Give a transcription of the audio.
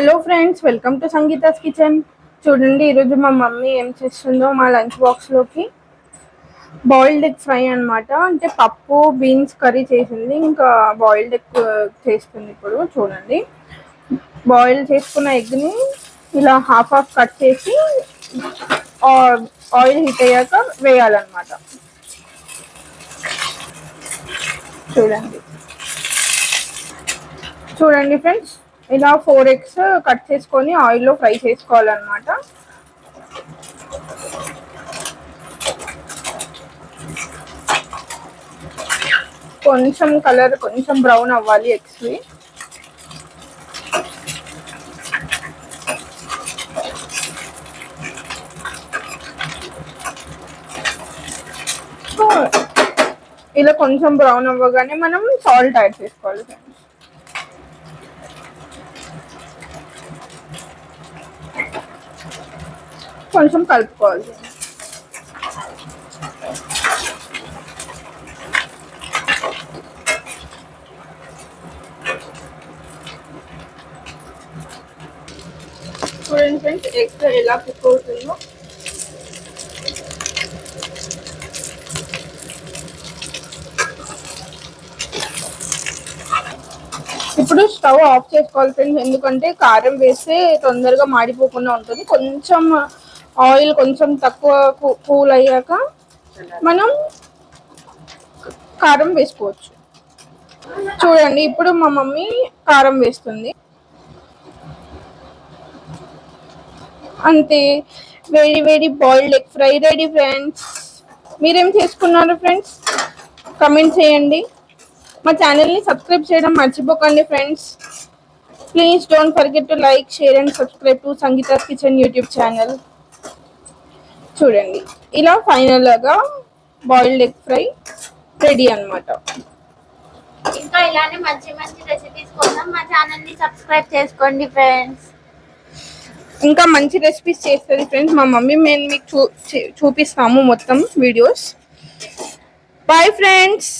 Hello friends welcome to Sangeetha's kitchen చూడండి ఈరోజు మా మమ్మీ ఏం చేస్తుందో మా లంచ్ బాక్స్లోకి బాయిల్డ్ ఎగ్ ఫ్రై అనమాట అంటే పప్పు బీన్స్ కర్రీ చేసింది. ఇంకా బాయిల్డ్ ఎగ్ చేస్తుంది ఇప్పుడు చూడండి. బాయిల్ చేసుకున్న ఎగ్ని ఇలా హాఫ్ హాఫ్ కట్ చేసి ఆయిల్ హీట్ అయ్యాక వేయాలన్నమాట. చూడండి. చూడండి ఫ్రెండ్స్ ఇలా ఫోర్ ఎగ్స్ కట్ చేసుకొని ఆయిల్లో ఫ్రై చేసుకోవాలన్నమాట. కొంచెం కలర్ కొంచెం బ్రౌన్ అవ్వాలి ఎగ్స్వి ఇలా కొంచెం బ్రౌన్ అవ్వగానే మనం సాల్ట్ యాడ్ చేసుకోవాలి ఫ్రెండ్స్ కొంచెం కలుపుకోవాలి. చూడండి ఫ్రెండ్స్ ఎగ్ ఎలా కుక్ అవుతుందో. ఇప్పుడు స్టవ్ ఆఫ్ చేసుకోవాలి ఫ్రెండ్స్ ఎందుకంటే కారం వేస్తే తొందరగా మాడిపోకుండా ఉంటుంది. కొంచెం ఆయిల్ కొంచెం తక్కువ కూల్ అయ్యాక మనం కారం వేసుకోవచ్చు. చూడండి ఇప్పుడు మా మమ్మీ కారం వేస్తుంది. అంతే. వేడి వేడి boiled egg fry ready friends. మీరేం చేసుకున్నారు ఫ్రెండ్స్? కమెంట్ చేయండి. మా ఛానల్ని సబ్స్క్రైబ్ చేయడం మర్చిపోకండి friends. Please don't forget to like share and subscribe to Sangeetha kitchen YouTube channel. చూడండి. ఇలా ఫైనల్గా బాయిల్డ్ ఎగ్ ఫ్రై రెడీ అనమాట ఇంకా ఇలానే మంచి మంచి రెసిపీస్ కోసం మా ఛానల్ని సబ్స్క్రైబ్ చేసుకోండి ఫ్రెండ్స్ ఇంకా మంచి రెసిపీస్ చేస్తుంది ఫ్రెండ్స్ మా మమ్మీ మేము మీకు చూ చూపిస్తాము మొత్తం వీడియోస్ బాయ్ ఫ్రెండ్స్